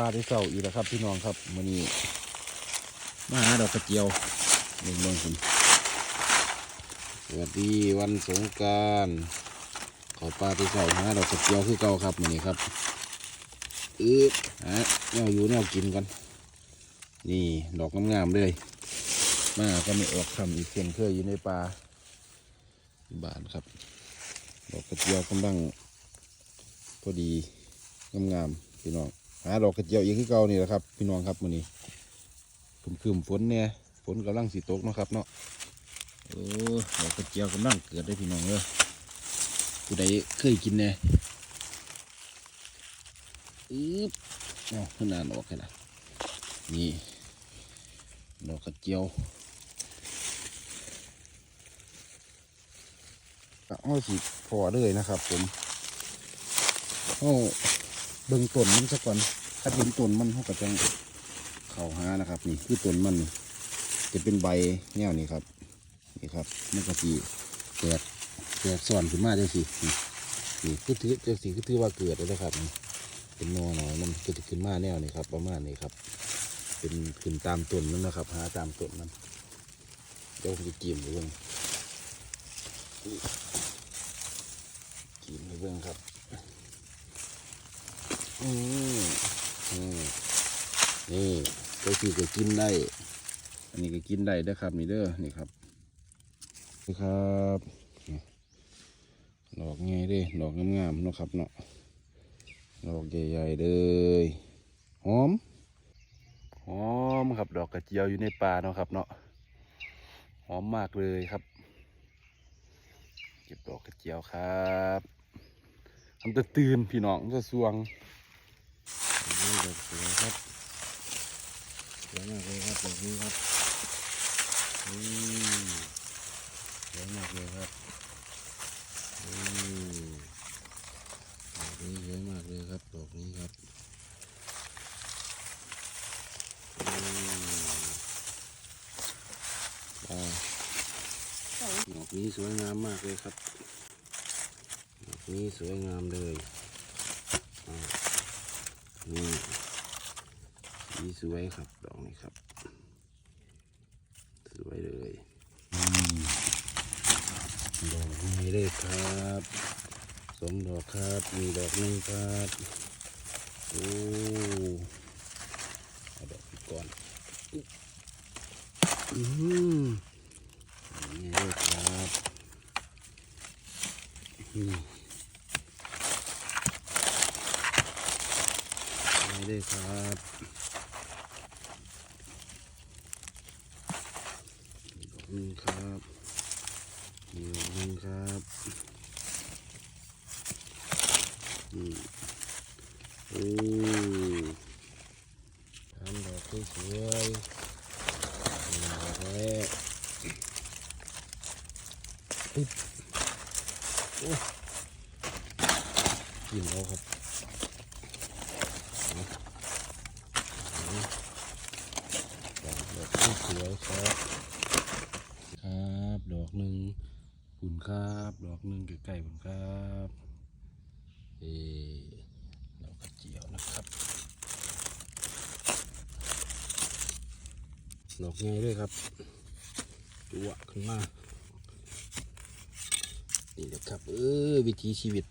ลาที่เศร้าอีกแล้วครับพี่น้องครับมื้อนี้มาหาดอกกระเจียวเบิ่งเบิ่งคุณสวัสดีวันสงการขอปลาที่เศร้าหาดอกกระเจียวคือเก่าครับมื้อนี้ครับอืดฮะแนวอยู่แนวกินกันนี่ดอกงามๆเลยมาก็ไม่ออกคำอีกเช่นเคยอยู่ในป่าบ้านครับ ดอกกระเจียวกำลังพอดีงามๆพี่น้อง หาดอกกระเจียวอีกคือเก่านี่แหละครับ พี่น้องครับมื้อนี้คืมฝนเนี่ยฝนกำลังสิตกเนาะครับเนาะเออดอกกระเจียวกำลังเกิดได้พี่น้องเออผู้ใดเคยกินเนี่ยอึ๊บเอาะขนาดออกแค่ละนี่ดอกกระเจียวเอาสิพอเลยนะครับ ผมเอา เบิ่งต้นมันซะก่อนถ้าเห็นต้นมันเขาก็จะเข้าหานะครับ นี่คือต้นมันนี่จะเป็นใบแนวนี้ครับนี่ครับมันก็สีแตกแตกซ้อนขึ้นมาจังสินี่คือถือจังสิคือถือว่าเกิดแล้วนะครับนี่เป็นนอหน่อยมันก็จะขึ้นมาแนวนี้ครับ ประมาณนี้ครับ เป็นขึ้นตามต้นมันนะครับ หาตามต้นมันเดี๋ยวผมจะกินดูเบิ่งกินเบิ่งครับ อืมอืมนี่ก็คือก็กินได้ อันนี้ก็กินได้เด้อครับนี่เด้อนี่ครับนี่ครับดอกไงเด้ดอกงามๆเนาะครับเนาะดอกใหญ่ๆเลยหอมหอมครับ ดอกกระเจียวอยู่ในป่าเนาะครับ เนาะหอมมากเลยครับ เก็บดอกกระเจียวครับทำจะตื่นพี่น้องจะสวง ดสวยครับสวยมากเลยครับแบบนี้ครับอืมสวยมากเลยครับอืมดอกนี้สวยมากเลยครับดอกนี้ครับดอกนี้สวยงามมากเลยครับดอกนี้สวยงามเลยนี่ สีสวยครับดอกนี้ครับ สวยเลยดอกนี้เลยครับสองดอกครับมีดอกหนึ่งครับโอ้เอาดอกก่อนอืมนี่เลยครับนี่นี่เลยครับ ดอก หนึ่งครับมีดอกหนึ่งครับอืมโอ้ทำดอกสวยๆนี่ดอกแรกปึ๊บโอ้กินแล้วครับเอาเอาดอกสวยๆครับดอกหนึ่ง ปุ่นครับดอกหนึ่งใกล้ๆปุ่นครับเออดอกกระเจียวนะครับดอกไงด้วยครับจั่วขึ้นมานี่แหละครับเออวิถีชีวิต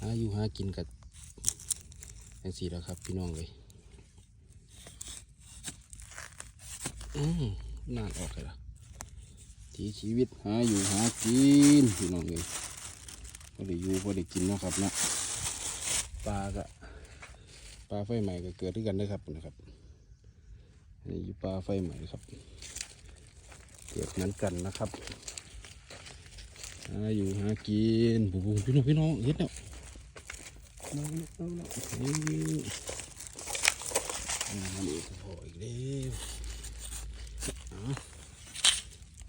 หาอยู่หากินกับแองสีแล้วครับพี่น้องเลยอืมนานออกเลยล่ะ ที่ชีวิตหาอยู่หากินพี่น้องเลยพอได้อยู่พอได้กินนะครับนะปลาก็ปลาไฟใหม่ก็เกิดด้วยกันนะครับนะครับนี่อยู่ปลาไฟใหม่ครับ เกิดเหมือนกันนะครับหาอยู่หากินบุบพี่น้องพี่น้องเฮ็ดเนาะเอาเนาะเอาเนาะนี่อ่านี่ก็พออีกแล้วเอา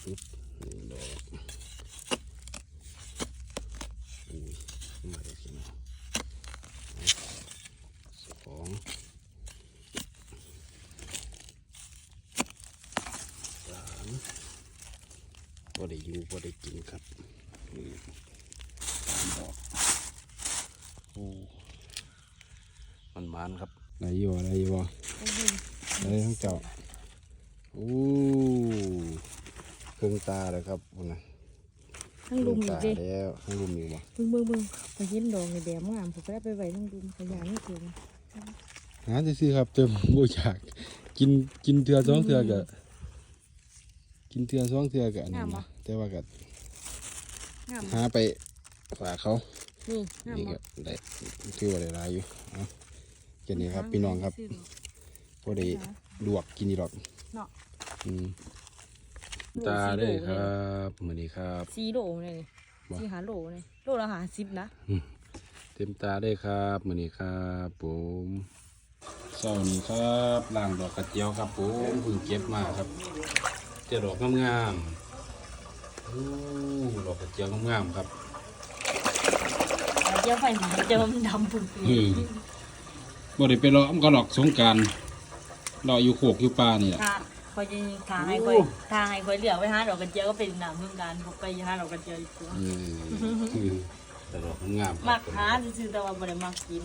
ปึ๊บหนึ่งดอกอุ้ยมาได้สินะสองสามพอได้อยู่พอได้กินครับนี่สามดอกโอ้มันมันครับอะไรอยู่อะไรอยู่อะไรทั้งเจ้าโอ้ เครื่องตาเลยครับพุ่นนะทั้งลุมอีกเด้เครื่องตาแล้วทั้งลุมอยู่บ่เบิ่งเบิ่งเบิ่งไปเห็นดอกในแดงงามผมก็ได้ไปไว้ทั้งลุมขยันไม่ถึงหาซื้อๆครับเติมบ่อยากกินกินเทื่อสองเทื่อก็กินเทื่อสองเทื่อก็อันนั้นนะแต่ว่าก็งามหาไปฝากเขานี่งามนี่บ่ก็ได้คือว่าได้หลายอยู่เอาแค่นี้ครับพี่น้องครับพอได้ลวกกินนี่หรอกเนาะอืม ตาได้ครับมื้อนี้ครับสี่โลเลยนี่บ่สี่หาโลเลยโลละหาสิบนะเต็มตาได้ครับมื้อนี้ครับผมเช้านี้ครับล้างดอกกระเจียวครับผมเพิ่งเก็บมาครับเจอดอกงามๆโอ้ดอกกระเจียวงามๆครับเดี๋ยวไฟหาเจิมดำปุ่นปีอืมบ่ได้ไปรอมันก็หลอกสงกรารรออยู่โคกอยู่ป่านี่แหละทาง คอยจะทางให้คอยทางให้คอยเหลือไว้หาดอกกระเจียวก็เป็นหนามเมืองการพกไปหาดอกกระเจียวอีกตัวอืมแต่ดอกงามๆครับมักหาซื่อๆแต่ว่าบ่ได้มักกิน